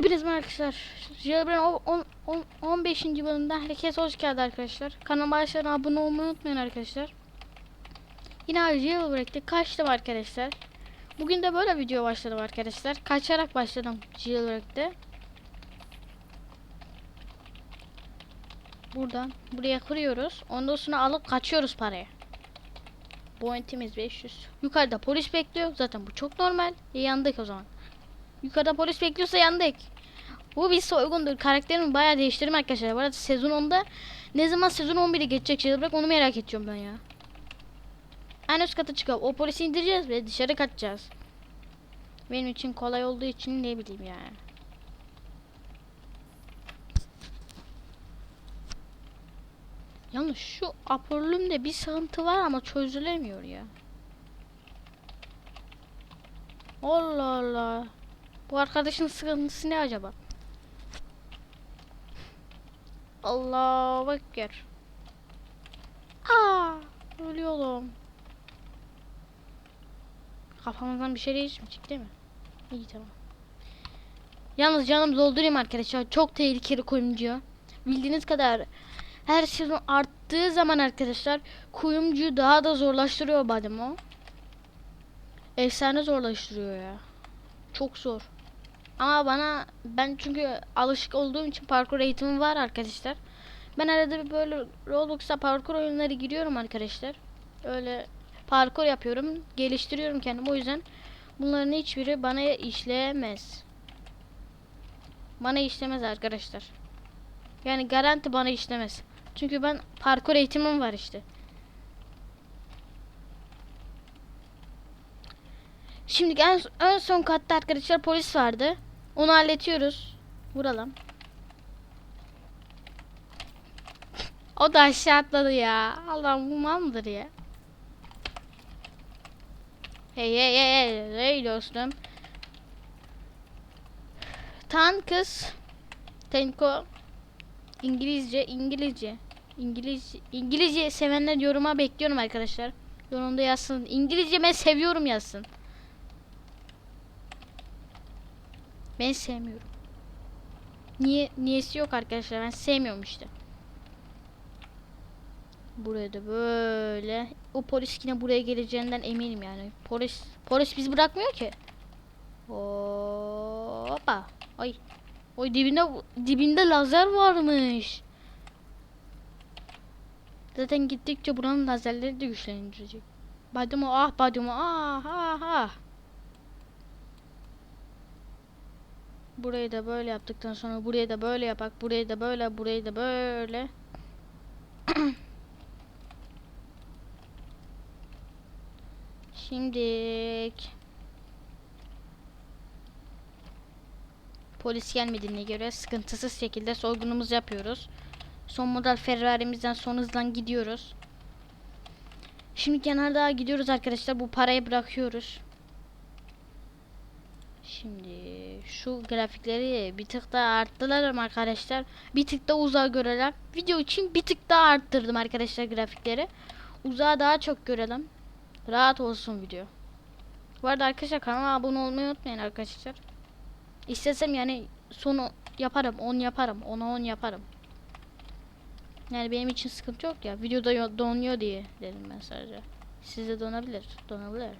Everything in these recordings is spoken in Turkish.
Hepiniz merhaba arkadaşlar. Jailbreak'in 10 10 15. bölümünden herkes hoş geldi arkadaşlar. Kanalıma aşağıdan abone olmayı unutmayın arkadaşlar. Yine Jailbreak'te kaçtım arkadaşlar. Bugün de böyle video başladım arkadaşlar. Kaçarak başladım Jailbreak'te. Buradan buraya kuruyoruz. Ondan sonra alıp kaçıyoruz parayı. Pointimiz 500. Yukarıda polis bekliyor. Zaten bu çok normal. E, yandık o zaman. Yukarıda polis bekliyorsa yandık. Bu bir soygundur. Karakterimi bayağı değiştirdim arkadaşlar. Bu arada sezon 10'da ne zaman sezon 11'i geçecek şey bırak onu merak ediyorum ben ya. En üst kata çıkıp o polisi indireceğiz ve dışarı kaçacağız. Benim için kolay olduğu için ne bileyim yani. Yalnız şu apörlümde bir sıkıntı var ama çözülemiyor ya. Allah Allah. Bu arkadaşın sıkıntısı ne acaba? Allah ekber. Aa, ölüyorum. Kafamızdan bir şey değişmeyecek değil mi? İyi tamam. Yalnız canım doldurayım arkadaşlar. Çok tehlikeli kuyumcu. Bildiğiniz kadar her sezon arttığı zaman arkadaşlar kuyumcuyu daha da zorlaştırıyor badem o. Efsane zorlaştırıyor ya. Çok zor. Ama bana ben çünkü alışık olduğum için parkur eğitimi var arkadaşlar. Ben arada bir böyle Roblox'a parkur oyunları giriyorum arkadaşlar. Öyle parkur yapıyorum, geliştiriyorum kendimi. O yüzden bunların hiçbiri bana işleyemez. Bana işlemez arkadaşlar. Yani garanti bana işlemez. Çünkü ben parkur eğitimim var işte. Şimdi en, en son katta arkadaşlar polis vardı. Onu halletiyoruz. Vuralım. O da aşağı atladı ya. Allah'ım bu mal mıdır ya? Hey hey hey hey, hey dostum. Tan kız. Tenko. İngilizce, İngilizce. İngilizce, İngilizce sevenler yoruma bekliyorum arkadaşlar. Yorumda yazsın. İngilizce ben seviyorum yazsın. Ben sevmiyorum. Niye niyesi yok arkadaşlar. Ben sevmiyorum işte. Buraya da böyle. O polis yine buraya geleceğinden eminim yani. Polis polis bizi bırakmıyor ki. Hoppa. Ay. Oy dibinde dibinde lazer varmış. Zaten gittikçe buranın lazerleri de güçlenecek. Badimo ah badimo ah ah ah. Burayı da böyle yaptıktan sonra burayı da böyle yapak. Burayı da böyle, burayı da böyle. Şimdi polis gelmediğine göre sıkıntısız şekilde soygunumuzu yapıyoruz. Son model Ferrari'mizden son hızdan gidiyoruz. Şimdi kenarda gidiyoruz arkadaşlar. Bu parayı bırakıyoruz. Şimdi şu grafikleri bir tık daha arttılar mı arkadaşlar? Bir tık da uzağa görelim. Video için bir tık daha arttırdım arkadaşlar grafikleri. Uzağa daha çok görelim. Rahat olsun video. Bu arada arkadaşlar kanala abone olmayı unutmayın arkadaşlar. İstesem yani sonu yaparım 10 yaparım 10'a 10 yaparım. Yani benim için sıkıntı yok ya. Videoda yo- donuyor diye dedim ben sadece. Sizde donabilir. Donabilir.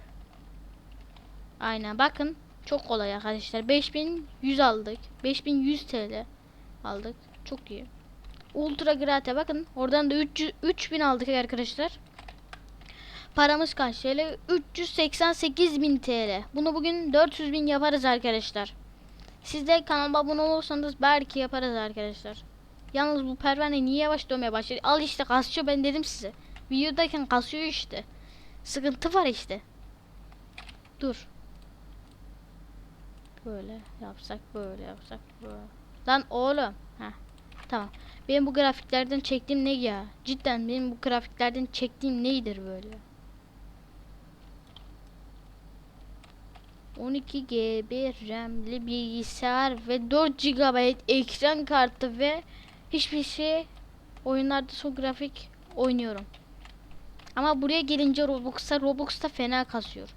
Aynen bakın. Çok kolay arkadaşlar. 5100 aldık. 5100 TL aldık. Çok iyi. Ultra Grate bakın. Oradan da 300 3000 aldık arkadaşlar. Paramız kaç TL? 388.000 TL. Bunu bugün 400.000 yaparız arkadaşlar. Siz de kanalıma abone olursanız belki yaparız arkadaşlar. Yalnız bu pervane niye yavaş dönmeye başladı? Al işte kasıyor ben dedim size. Videodayken kasıyor işte. Sıkıntı var işte. Dur. Böyle yapsak böyle yapsak böyle. Lan oğlum. Heh. Tamam. Benim bu grafiklerden çektiğim ne ya? Cidden benim bu grafiklerden çektiğim neydir böyle? 12 GB RAM'li bilgisayar ve 4 GB ekran kartı ve hiçbir şey oyunlarda son grafik oynuyorum. Ama buraya gelince Roblox'ta Roblox'ta fena kasıyor.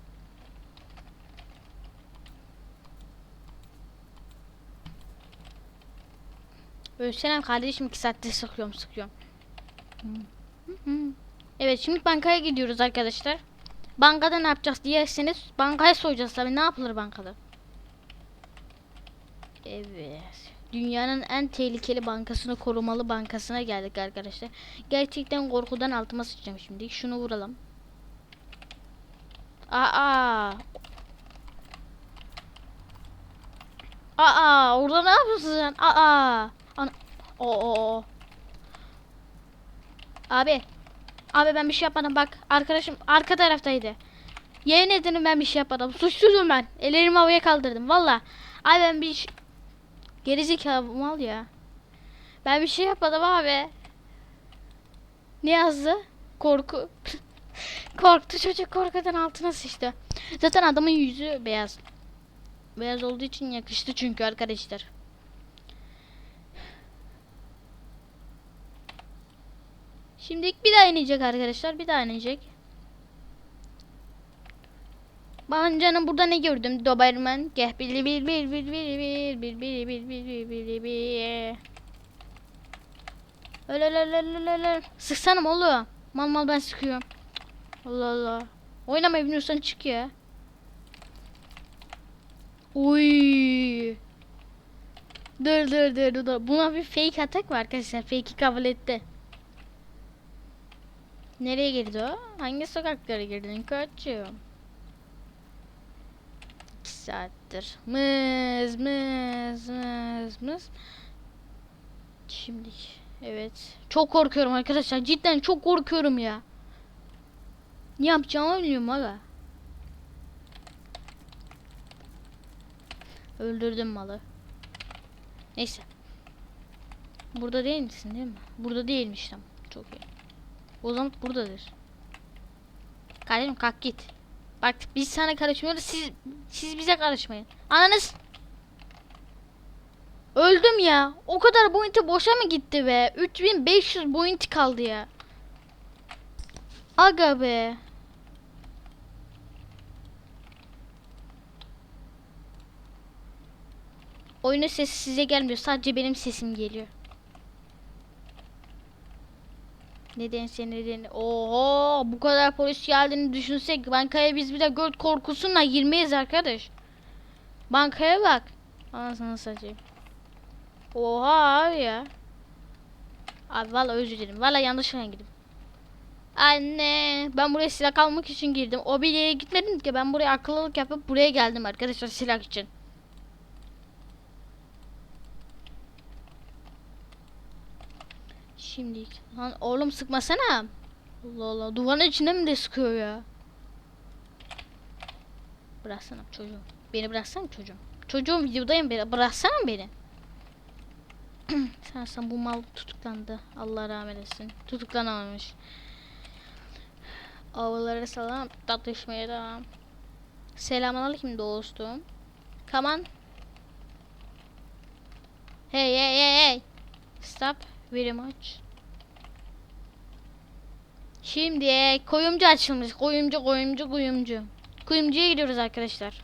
Ölsene kardeşim 2 saattir sıkıyorum sıkıyorum. Evet şimdi bankaya gidiyoruz arkadaşlar. Bankada ne yapacağız diyerseniz bankaya soyacağız tabii ne yapılır bankada? Evet. Dünyanın en tehlikeli bankasına korumalı bankasına geldik arkadaşlar. Gerçekten korkudan altıma sıçacağım şimdi. Şunu vuralım. Aa. Aa, orada ne yapıyorsun sen? Aa. Ana. Oo. Abi. Abi ben bir şey yapmadım bak. Arkadaşım arka taraftaydı. Yemin ederim ben bir şey yapmadım. Suçsuzum ben. Ellerimi havaya kaldırdım valla. Abi ben bir şey... Gerizekalı mal ya. Ben bir şey yapmadım abi. Ne yazdı? Korku. Korktu çocuk korkudan altına sıçtı. Zaten adamın yüzü beyaz. Beyaz olduğu için yakıştı çünkü arkadaşlar. Şimdi bir daha inecek arkadaşlar. Bir daha inecek. Ben canım burada ne gördüm? Doberman. Geh bil bil bil bil bil bil bil bil bil bil bil bil bil Öyle öyle öyle öyle öyle. Sıksana oğlum. Mal mal ben sıkıyorum. Allah Allah. Oynamayı bilmiyorsan çık ya. Uy. Dur dur dur, dur. Buna bir fake atak var arkadaşlar. Fake'i kabul etti. Nereye girdi o? Hangi sokaklara girdin koçum? 2 saattir. Mız mız mız mız. Şimdi evet. Çok korkuyorum arkadaşlar. Cidden çok korkuyorum ya. Ne yapacağımı bilmiyorum aga. Öldürdüm malı. Neyse. Burada değil misin değil mi? Burada değilmiş tam. Çok iyi. Zaman buradadır. Kardeşim kalk git. Bak biz sana karışmıyoruz. Siz siz bize karışmayın. Ananız. Öldüm ya. O kadar bounty boşa mı gitti be? 3500 bounty kaldı ya. Aga be. Oyunun sesi size gelmiyor. Sadece benim sesim geliyor. Nedense neden? Oho bu kadar polis geldiğini düşünsek bankaya biz bir de göt korkusunla girmeyiz arkadaş. Bankaya bak. Anasını satayım. Oha abi ya. Abi valla özür dilerim. Valla yanlışlıkla girdim. Anne ben buraya silah almak için girdim. O bir yere gitmedim ki ben buraya akıllılık yapıp buraya geldim arkadaşlar silah için. Şimdi lan oğlum sıkmasana. Allah Allah duvarın içinde mi de sıkıyor ya? Bıraksana çocuğum. Beni bıraksana çocuğum. Çocuğum videodayım beni. Bıraksana beni. sen bu mal tutuklandı. Allah rahmet etsin. Tutuklanamamış. Avalara salam. Tartışmaya devam. Selamünaleyküm dostum. On. Hey hey hey hey. Stop very much. Şimdi koyumcu açılmış. Koyumcu, koyumcu, koyumcu. Kuyumcuya gidiyoruz arkadaşlar.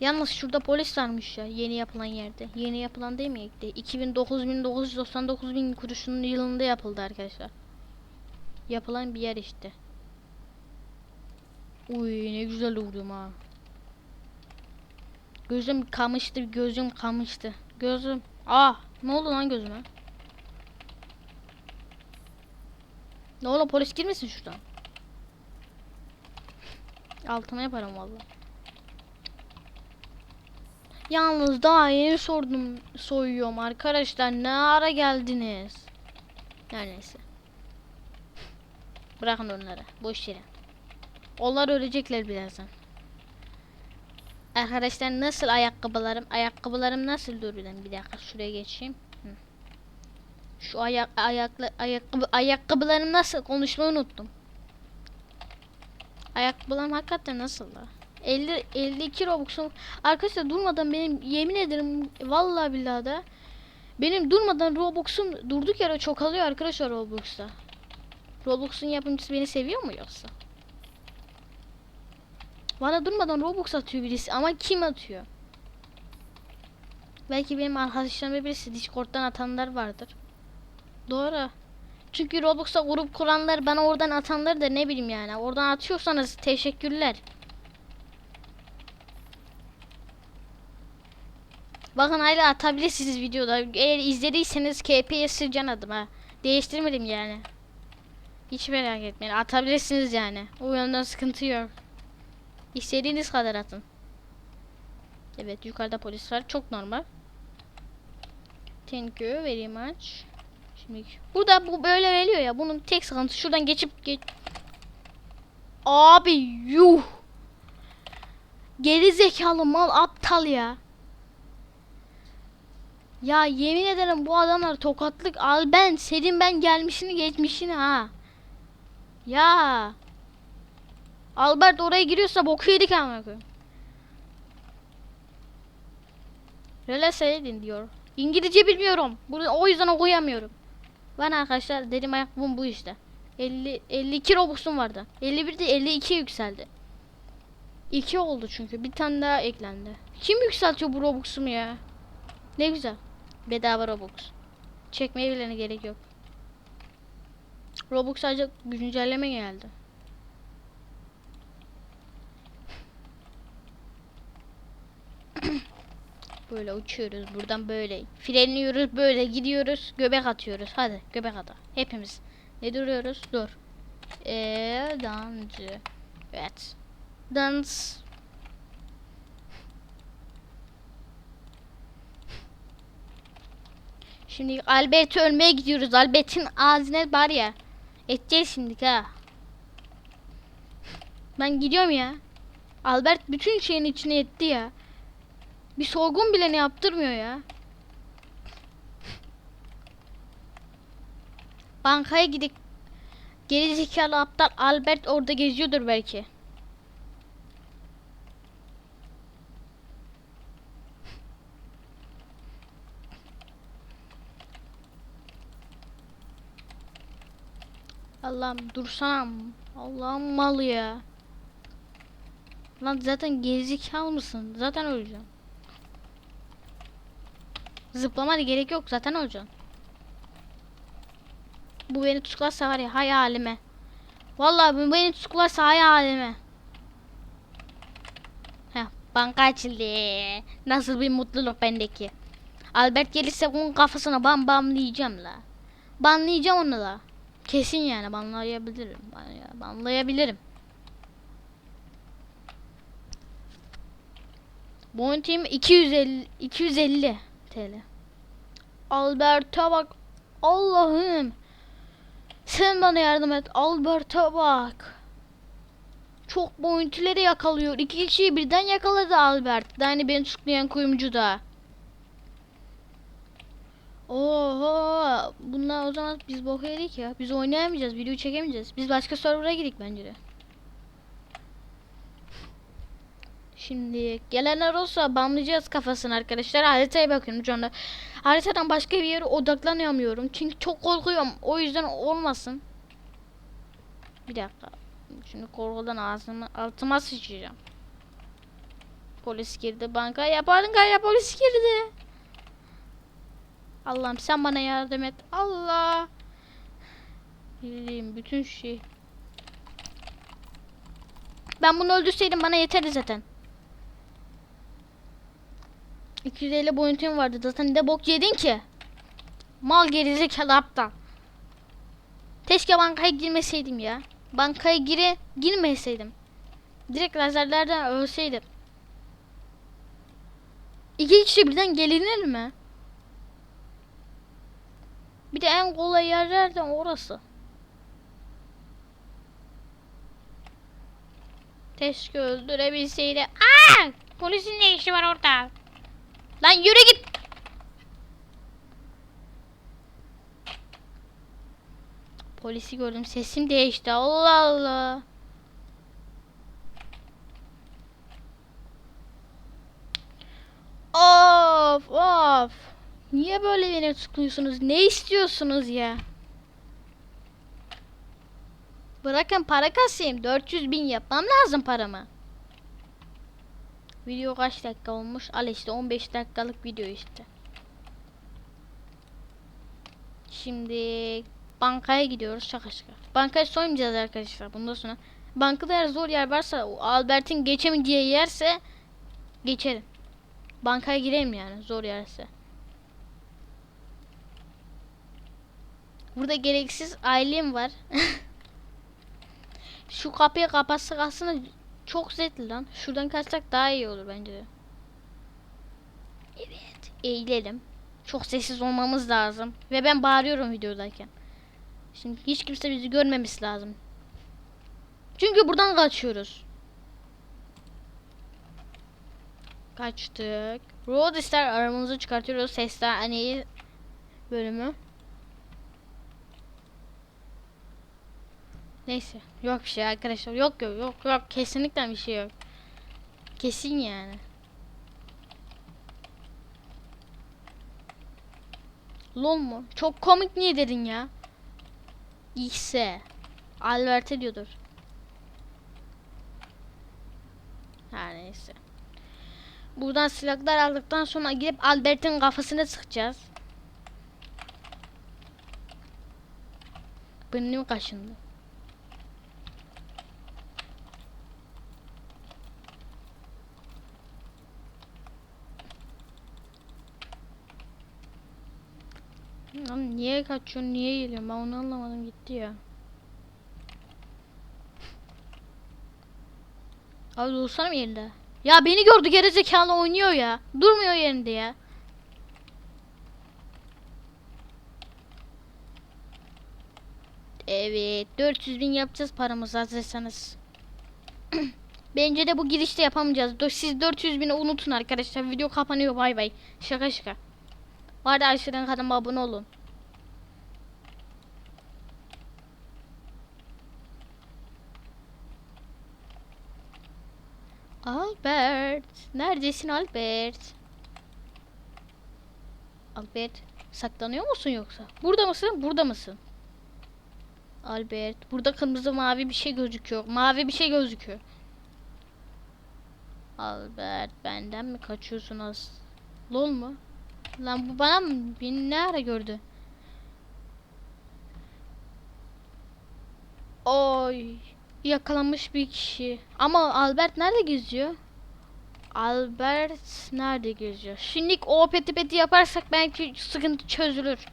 Yalnız şurada polis varmış ya yeni yapılan yerde. Yeni yapılan değil mi? 2009 bin kuruşunun yılında yapıldı arkadaşlar. Yapılan bir yer işte. Uy ne güzel vurdum ha. Gözüm kamıştı, gözüm kamıştı. Gözüm. Ah, ne oldu lan gözüme? Ne oğlum polis girmesin şuradan. Altıma yaparım valla. Yalnız daha yeni sordum soyuyorum arkadaşlar ne ara geldiniz? Her neyse. Bırakın onları boş yere. Onlar ölecekler birazdan. Arkadaşlar nasıl ayakkabılarım? Ayakkabılarım nasıl duruyor? Bir dakika şuraya geçeyim. Şu ayak ayaklı ayakkabı ayakkabılarım nasıl? Konuşmayı unuttum. Ayakkabılarım hakikaten nasıl da? 50 52 Robux'um. Arkadaşlar durmadan benim yemin ederim vallahi billahi da benim durmadan Robux'um durduk yere çok alıyor arkadaşlar Robux'ta. Roblox'un yapımcısı beni seviyor mu yoksa? Bana durmadan Robux atıyor birisi ama kim atıyor? Belki benim arkadaşlarımda birisi Discord'dan atanlar vardır. Doğru. Çünkü Roblox'ta grup kuranlar bana oradan atanları da ne bileyim yani. Oradan atıyorsanız teşekkürler. Bakın hala atabilirsiniz videoda. Eğer izlediyseniz KPS can adım ha. Değiştirmedim yani. Hiç merak etmeyin. Atabilirsiniz yani. O yönden sıkıntı yok. İstediğiniz kadar atın. Evet yukarıda polis var. Çok normal. Thank you very much. Şimdi burada bu böyle veriliyor ya. Bunun tek sıkıntısı şuradan geçip geç. Abi yuh. Geri zekalı mal aptal ya. Ya yemin ederim bu adamlar tokatlık al ben senin ben gelmişini geçmişini ha. Ya. Albert oraya giriyorsa boku yedik amına koyayım. Relaseydin diyor. İngilizce bilmiyorum. Bunu o yüzden okuyamıyorum. Ben arkadaşlar dedim ayakkabım bu işte. 50 52 Robux'um vardı. 51 de 52 yükseldi. 2 oldu çünkü. Bir tane daha eklendi. Kim yükseltiyor bu Robux'umu ya? Ne güzel. Bedava Robux. Çekmeye bile gerek yok. Robux sadece güncelleme geldi. Böyle uçuyoruz buradan böyle. Frenliyoruz böyle gidiyoruz. Göbek atıyoruz. Hadi göbek ata. Hepimiz. Ne duruyoruz? Dur. Eee dancı. Evet. Dans. Şimdi Albert'i ölmeye gidiyoruz. Albert'in ağzına var ya. Edeceğiz şimdi ha. Ben gidiyorum ya. Albert bütün şeyin içine etti ya. Bir sorgun bile ne yaptırmıyor ya. Bankaya gidip geri zekalı aptal Albert orada geziyordur belki. Allah'ım dursana. Allah'ım mal ya. Lan zaten gerizekalı mısın? Zaten öleceğim. Zıplamana gerek yok zaten olacaksın. Bu beni tutuklarsa var ya hayalime. Vallahi bu beni tutuklarsa hayalime. Heh, banka açıldı. Nasıl bir mutluluk bendeki. Albert gelirse bunun kafasına bam bamlayacağım la. Banlayacağım onu da. Kesin yani banlayabilirim. Ban- Banlayabilirim. Bounty'm 250 250 TL. Albert'a bak. Allah'ım. Sen bana yardım et. Albert'a bak. Çok bounty'leri yakalıyor. İki kişiyi birden yakaladı Albert. Yani beni tutuklayan kuyumcu da. Oho. Bunlar o zaman biz boku yedik ya. Biz oynayamayacağız. Video çekemeyeceğiz. Biz başka server'a gidik bence de. Şimdi gelenler olsa banlayacağız kafasını arkadaşlar. Haritaya bakıyorum şu anda. Haritadan başka bir yere odaklanamıyorum. Çünkü çok korkuyorum. O yüzden olmasın. Bir dakika. Şimdi korkudan ağzımı altıma sıçacağım. Polis girdi bankaya. Bankaya polis girdi. Allah'ım sen bana yardım et. Allah. Bildiğim bütün şey. Ben bunu öldürseydim bana yeterdi zaten. 250 boyutum vardı zaten ne bok yedin ki? Mal gerizekalı aptal. Keşke bankaya girmeseydim ya. Bankaya gire girmeseydim. Direkt lazerlerden ölseydim. İki kişi birden gelinir mi? Bir de en kolay yerlerden orası. Keşke öldürebilseydi. Aa! Polisin ne işi var orada? Lan yürü git. Polisi gördüm. Sesim değişti. Allah Allah. Of of. Niye böyle beni tutuyorsunuz? Ne istiyorsunuz ya? Bırakın para kasayım. 400 bin yapmam lazım paramı. Video kaç dakika olmuş? Al işte 15 dakikalık video işte. Şimdi bankaya gidiyoruz şaka şaka. Bankaya soymayacağız arkadaşlar bundan sonra. Bankada eğer zor yer varsa Albert'in geçemeyeceği yerse geçerim. Bankaya girelim yani zor yerse. Burada gereksiz ailem var. Şu kapıyı kapatsak aslında çok zevkli lan. Şuradan kaçsak daha iyi olur bence de. Evet. Eğilelim. Çok sessiz olmamız lazım. Ve ben bağırıyorum videodayken. Şimdi hiç kimse bizi görmemesi lazım. Çünkü buradan kaçıyoruz. Kaçtık. Roadstar aramızı çıkartıyoruz. Sesler bölümü. Neyse. Yok bir şey arkadaşlar. Yok yok yok yok. Kesinlikle bir şey yok. Kesin yani. Lol mu? Çok komik niye dedin ya? İhse. Albert diyordur. Her neyse. Buradan silahlar aldıktan sonra gidip Albert'in kafasına sıkacağız. Benim kaşındı. Lan niye kaçıyorsun niye geliyorsun ben onu anlamadım gitti ya. Abi dursana mı yerinde? Ya beni gördü gerizekalı oynuyor ya. Durmuyor yerinde ya. Evet 400 bin yapacağız paramızı hazırsanız. Bence de bu girişte yapamayacağız. Siz 400 bini unutun arkadaşlar. Video kapanıyor bay bay. Şaka şaka. Var da aşağıdan kanalıma abone olun. Albert. Neredesin Albert? Albert. Saklanıyor musun yoksa? Burada mısın? Burada mısın? Albert. Burada kırmızı mavi bir şey gözüküyor. Mavi bir şey gözüküyor. Albert benden mi kaçıyorsun az? Lol mu? Lan bu bana mı? Beni ne ara gördü? Oy. Yakalanmış bir kişi. Ama Albert nerede geziyor? Albert nerede geziyor? Şimdi o peti peti yaparsak belki sıkıntı çözülür.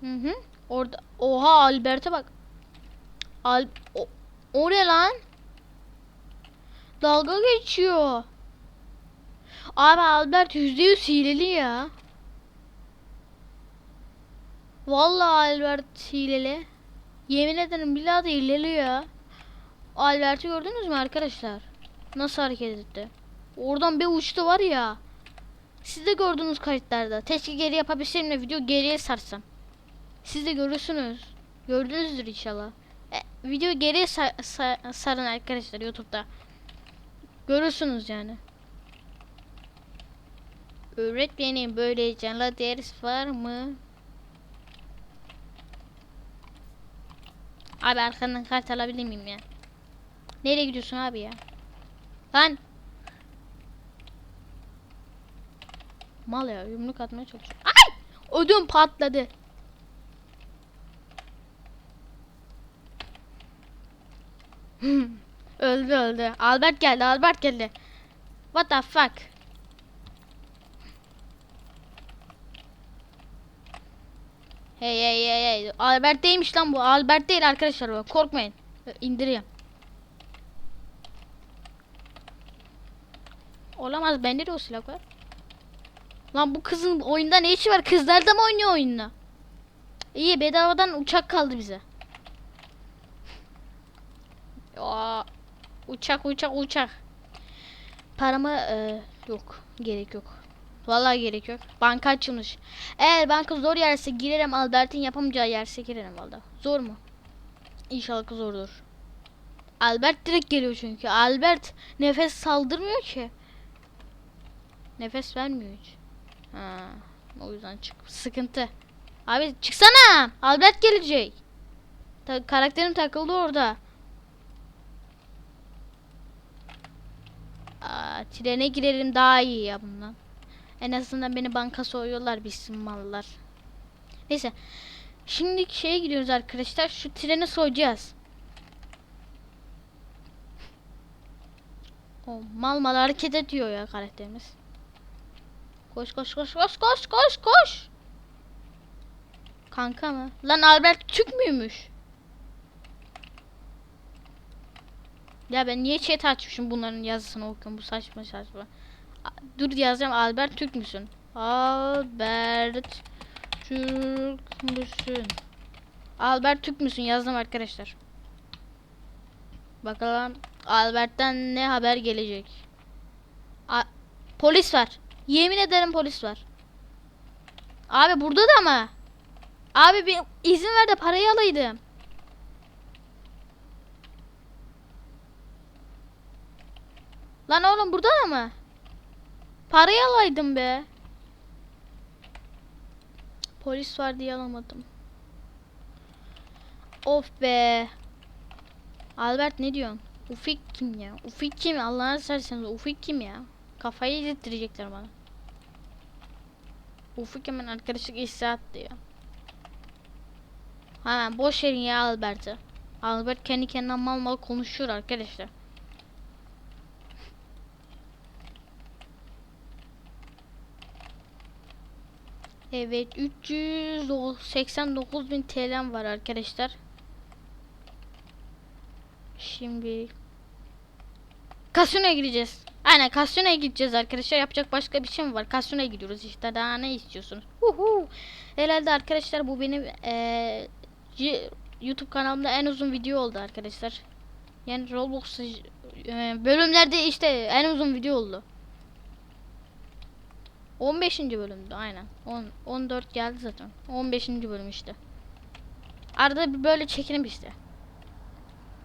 Hı hı. Orada. Oha Albert'e bak. Al o, o lan? Dalga geçiyor. Abi Albert yüzde yüz hileli ya. Vallahi Albert hileli. Yemin ederim billahi de hileli ya. Albert'i gördünüz mü arkadaşlar? Nasıl hareket etti? Oradan bir uçtu var ya. Siz de gördünüz kayıtlarda. Keşke geri yapabilsem de video geriye sarsam. Siz de görürsünüz. Gördünüzdür inşallah. E, video geriye sa- sa- sarın arkadaşlar YouTube'da. Görürsünüz yani. Öğretmenim böyle canlı ders var mı? Abi arkandan kart alabilir miyim ya? Nereye gidiyorsun abi ya? Lan! Mal ya yumruk atmaya çalışıyor. Ay! Ödüm patladı. öldü öldü. Albert geldi Albert geldi. What the fuck? Hey hey hey hey. Albert değilmiş lan bu. Albert değil arkadaşlar bu. Korkmayın. İndireyim. Olamaz bende de o silah var. Lan bu kızın oyunda ne işi var? Kızlar da mı oynuyor oyunda? İyi bedavadan uçak kaldı bize. Aa, uçak uçak uçak. Paramı e, yok. Gerek yok. Vallahi gerek yok. Banka açılmış. Eğer banka zor yerse girerim. Albert'in yapamayacağı yerse girerim valla. Zor mu? İnşallah zordur. Albert direkt geliyor çünkü. Albert nefes saldırmıyor ki. Nefes vermiyor hiç. Ha. O yüzden çık. Sıkıntı. Abi çıksana. Albert gelecek. Ta karakterim takıldı orada. Aa, trene girelim daha iyi ya bundan. En azından beni banka soyuyorlar bilsin mallar. Neyse. Şimdi şeye gidiyoruz arkadaşlar. Şu treni soyacağız. O mal mal hareket ediyor ya karakterimiz. Koş koş koş koş koş koş koş. Kanka mı? Lan Albert Türk müymüş? Ya ben niye chat açmışım bunların yazısını okuyorum bu saçma saçma. Dur yazacağım Albert Türk müsün? Albert Türk müsün? Albert Türk müsün yazdım arkadaşlar. Bakalım Albert'ten ne haber gelecek? A- polis var. Yemin ederim polis var. Abi burada da mı? Abi bir izin ver de parayı alaydım. Lan oğlum burada da mı? Parayı alaydım be. Polis var diye alamadım. Of be. Albert ne diyorsun? Ufik kim ya? Ufik kim? Allah'ını severseniz Ufik kim ya? Kafayı yedirtecekler bana. Ufuk hemen arkadaşlık istihat diyor. Hemen boş verin ya Albert'i. Albert kendi kendine mal mal konuşuyor arkadaşlar. Evet 389 bin TL'm var arkadaşlar. Şimdi Kasino'ya gideceğiz. Aynen kasinoya gideceğiz arkadaşlar. Yapacak başka bir şey mi var? Kasinoya gidiyoruz işte. Daha ne istiyorsunuz? Uhu. Herhalde arkadaşlar bu benim eee, y- YouTube kanalımda en uzun video oldu arkadaşlar. Yani Roblox eee, bölümlerde işte en uzun video oldu. 15. bölümdü aynen. 10 14 geldi zaten. 15. bölüm işte. Arada bir böyle çekinim işte.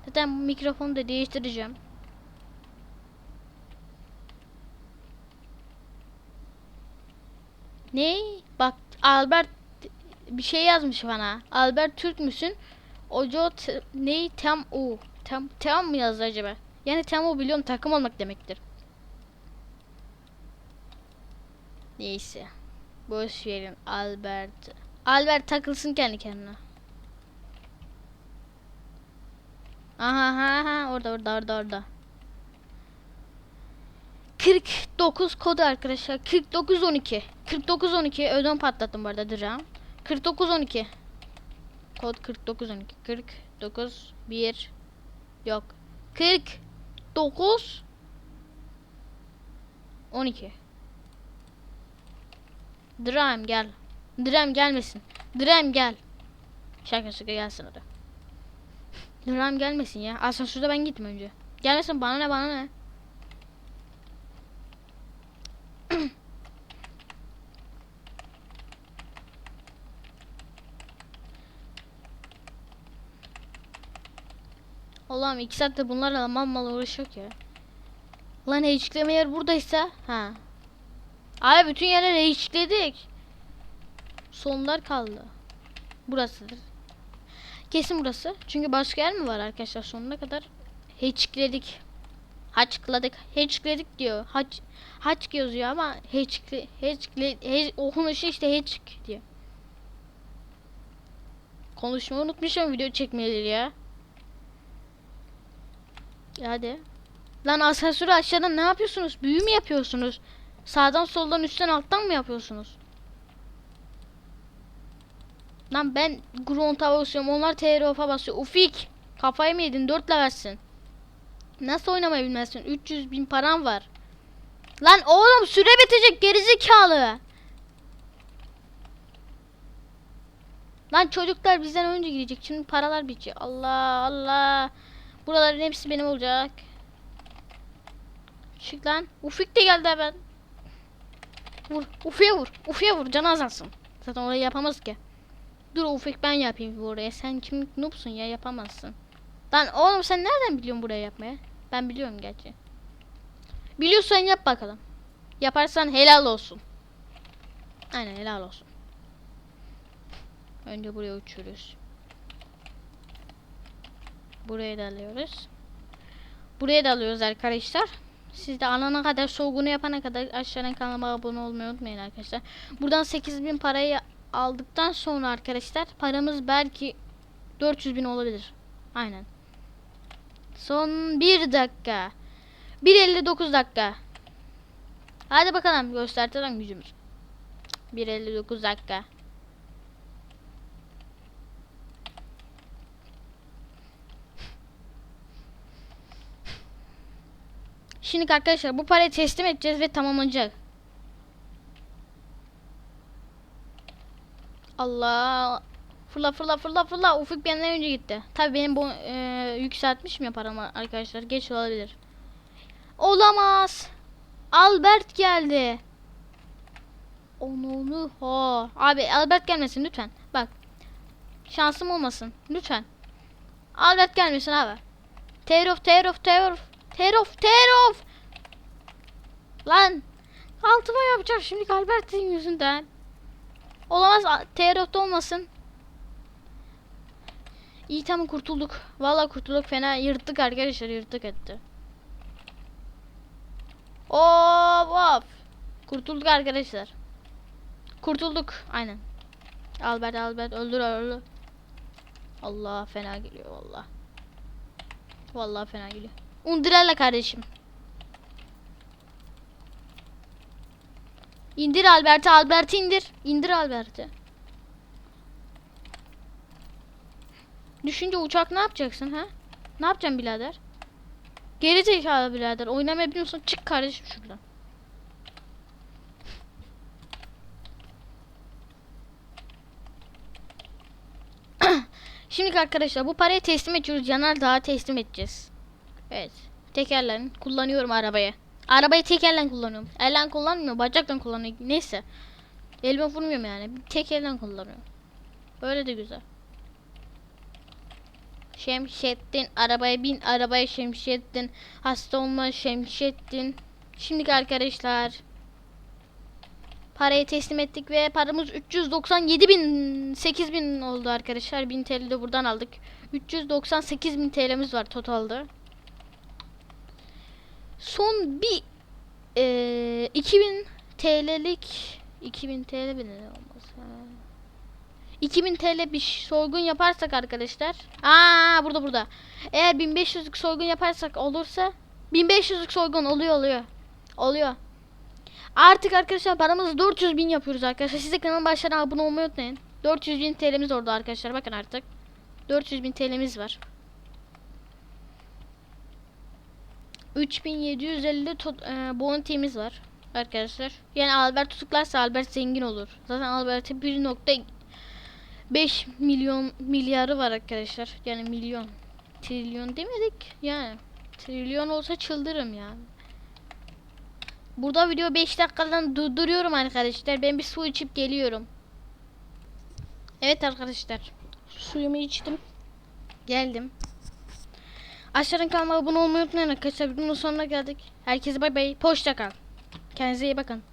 Zaten mikrofonu da değiştireceğim. Ne? Bak Albert bir şey yazmış bana. Albert Türk müsün? Ojo ne tem u. Tem tem mi yazdı acaba? Yani tem u biliyorum takım olmak demektir. Neyse. Boş verin Albert. Albert takılsın kendi kendine. Aha ha ha orada orada orada orada. 49 kodu arkadaşlar. 4912. 4912 ödem patlattım bu arada dram. 4912. Kod 4912. 49 1 yok. 49 12. Dram gel. Dram gelmesin. Dram gel. Şaka şaka gelsin hadi. Dram gelmesin ya. Asansörde ben gittim önce. Gelmesin bana ne bana ne. Allah'ım iki saatte bunlarla mal mal uğraşıyor ya. Lan HQ'leme yer buradaysa. Ha. Abi bütün yerleri HQ'ledik. Sonlar kaldı. Burasıdır. Kesin burası. Çünkü başka yer mi var arkadaşlar sonuna kadar? HQ'ledik. Haçkladık. Hatchledik diyor. Haç haç yazıyor ama hatchli hatchli hatch, okunuşu işte hatch diyor. Konuşmayı unutmuşum video çekmeleri ya. Hadi. Lan asansörü aşağıdan ne yapıyorsunuz? Büyü mü yapıyorsunuz? Sağdan soldan üstten alttan mı yapıyorsunuz? Lan ben Grunt'a basıyorum. Onlar TROF'a basıyor. Ufik. Kafayı mı yedin? 4 levelsin. Nasıl oynamayı bilmezsin? 300 bin param var. Lan oğlum süre bitecek gerizekalı. Lan çocuklar bizden önce gidecek. Şimdi paralar bitecek. Allah Allah. Buraların hepsi benim olacak. Çık lan. Ufik de geldi hemen. Vur. Ufi'ye vur. Ufi'ye vur. Canı azalsın. Zaten orayı yapamaz ki. Dur Ufik ben yapayım buraya. Sen kim noobsun ya yapamazsın. Lan oğlum sen nereden biliyorsun buraya yapmaya? Ben biliyorum gerçi. Biliyorsan yap bakalım. Yaparsan helal olsun. Aynen helal olsun. Önce buraya uçuyoruz. Buraya da alıyoruz. Buraya da alıyoruz arkadaşlar. Siz de alana kadar soğugunu yapana kadar aşağıdan kanalıma abone olmayı unutmayın arkadaşlar. Buradan 8000 parayı aldıktan sonra arkadaşlar paramız belki 400 bin olabilir. Aynen. Son 1 dakika. 1.59 dakika. Hadi bakalım göstertelim gücümüz. 1.59 dakika. Şimdi arkadaşlar bu parayı teslim edeceğiz ve tamamlanacak. Allah. Fırla fırla fırla fırla. Ufuk benden önce gitti. Tabii benim bu e, yükseltmişim ya paramı arkadaşlar. Geç olabilir. Olamaz. Albert geldi. Onu ha. Abi Albert gelmesin lütfen. Bak. Şansım olmasın. Lütfen. Albert gelmesin abi. Terof terof terof. Terof terof. Lan. Altıma yapacağım şimdi Albert'in yüzünden. Olamaz. Teorof'ta olmasın. İyi tamam kurtulduk. Vallahi kurtulduk. Fena yırttık arkadaşlar. Yırttık etti. Of of. Kurtulduk arkadaşlar. Kurtulduk. Aynen. Albert Albert öldür öldür. Allah fena geliyor vallahi. Vallahi fena geliyor. Undirella kardeşim. İndir Albert'i, Albert'i indir. İndir Albert'i. Düşünce uçak ne yapacaksın ha? Ne yapacaksın birader? Geri zekalı birader. Oynamayı biliyorsan çık kardeşim şuradan. Şimdi arkadaşlar bu parayı teslim ediyoruz. Yanar daha teslim edeceğiz. Evet. Tekerlen kullanıyorum arabayı. Arabayı tekerlen kullanıyorum. Ellen kullanmıyor, bacakla kullanıyor. Neyse. Elime vurmuyorum yani. Tek elden kullanıyorum. Böyle de güzel. Şemşettin arabaya bin arabaya Şemşettin hasta olma Şemşettin Şimdi arkadaşlar parayı teslim ettik ve paramız 397 bin 8 bin oldu arkadaşlar 1000 TL de buradan aldık 398 bin TL'miz var totalde son bir eee 2000 TL'lik 2000 TL bile olmaz ha. 2000 TL bir soygun yaparsak arkadaşlar. Aa burada burada. Eğer 1500'lük soygun yaparsak olursa 1500'lük soygun oluyor oluyor. Oluyor. Artık arkadaşlar paramızı 400 bin yapıyoruz arkadaşlar. Siz de kanalın başlarına abone olmayı unutmayın. 400 bin TL'miz orada arkadaşlar. Bakın artık. 400 bin TL'miz var. 3750 tot, e, bounty'miz var arkadaşlar. Yani Albert tutuklarsa Albert zengin olur. Zaten Albert'e 1.5 milyon milyarı var arkadaşlar. Yani milyon. Trilyon demedik. Yani trilyon olsa çıldırırım yani. Burada video 5 dakikadan durduruyorum arkadaşlar. Ben bir su içip geliyorum. Evet arkadaşlar. Suyumu içtim. Geldim. Aşağıdan kanalıma abone olmayı unutmayın arkadaşlar. Videonun sonuna geldik. Herkese bay bay. Hoşça kal. Kendinize iyi bakın.